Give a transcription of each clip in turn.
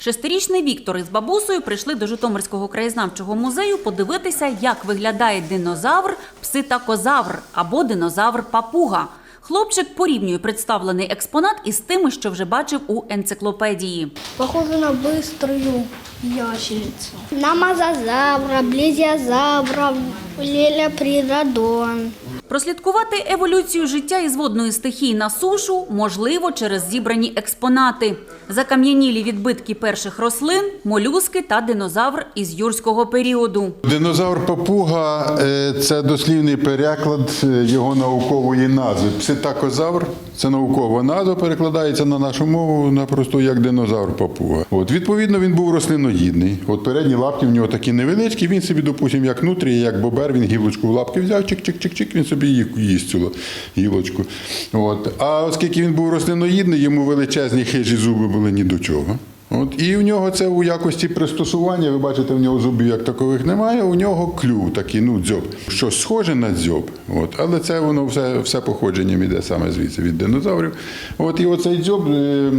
Шестирічний Віктор із бабусею прийшли до Житомирського краєзнавчого музею подивитися, як виглядає динозавр пситакозавр або динозавр папуга. Хлопчик порівнює представлений експонат із тими, що вже бачив у енциклопедії. Похоже на быструю ящерицу. На мозазавра, близиозавра, лелеприродон. Прослідкувати еволюцію життя із водної стихії на сушу можливо через зібрані експонати: закам'янілі відбитки перших рослин, молюски та динозавр із юрського періоду. Динозавр папуга е, це дослівний переклад е, його наукової назви. Пситакозавр це наукова назва, перекладається на нашу мову на просто як динозавр папуга. От відповідно він був рослиноїдний. От передні лапки в нього такі невеличкі. Він собі, допустимо, як нутрій, як бобер, він гілочку в лапки взяв, чик-чик-чик-чик, він собі її їсть цю гілочку. От. А оскільки він був рослиноїдний, йому величезні хижі зуби були ні до чого. От, і в нього це у якості пристосування, ви бачите, в нього зубів як такових немає, у нього клюв такий, ну, дзьоб. Щось схоже на дзьоб. От, але це воно все, все походженням іде саме звідси від динозаврів. От, і оцей дзьоб е,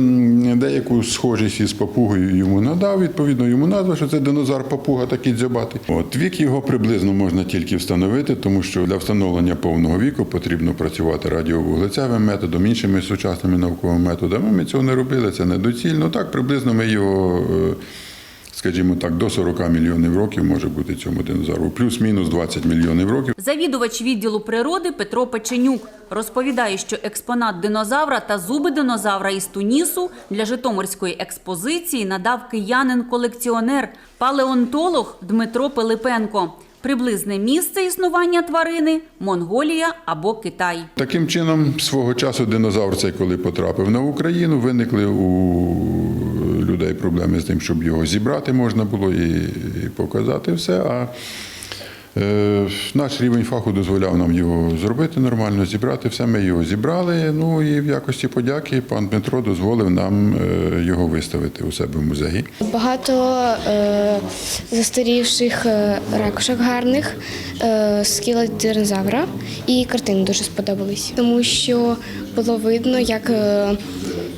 деяку схожість із папугою йому надав, відповідно, йому назва, що це динозавр папуга такий дзьобатий. От, вік його приблизно можна тільки встановити, тому що для встановлення повного віку потрібно працювати радіовуглецевим методом, іншими сучасними науковими методами. Ми цього не робили, це недоцільно. Так, приблизно ми його, е, скажімо так, до 40 мільйонів років може бути цьому динозавру, плюс-мінус 20 мільйонів років. Завідувач відділу природи Петро Печенюк розповідає, що експонат динозавра та зуби динозавра із Тунісу для Житомирської експозиції надав киянин-колекціонер, палеонтолог Дмитро Пилипенко. Приблизне місце існування тварини Монголія або Китай. Таким чином, свого часу динозавр цей, коли потрапив на Україну, виникли у людей проблеми з тим, щоб його зібрати можна було і, показати все. А наш рівень фаху дозволяв нам його зробити нормально, зібрати все. Ми його зібрали. Ну і в якості подяки пан Дмитро дозволив нам е, його виставити у себе в музеї. Багато е, застарівших е, ракушок гарних, е, скіла динозавра і картини дуже сподобались, тому що було видно, як е,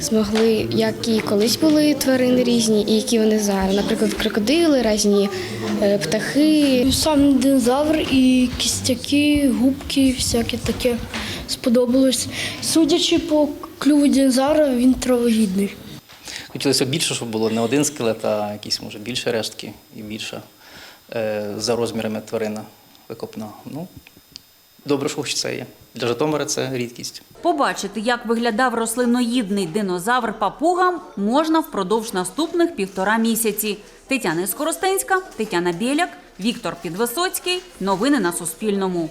змогли, які колись були тварини різні, і які вони зараз. Наприклад, крокодили, різні е, птахи. Сам динозавр і кістяки, губки, всяке таке сподобалось. Судячи по клюву динозавра, він травоїдний. Хотілося більше, щоб було не один скелет, а якісь, може, більше рештки і більше е, за розмірами тварина викопна. Ну, добре, що хоч це є. Для Житомира це рідкість. Побачити, як виглядав рослиноїдний динозавр папуга, можна впродовж наступних півтора місяці. Тетяна Скоростенська, Тетяна Біляк, Віктор Підвисоцький. Новини на Суспільному.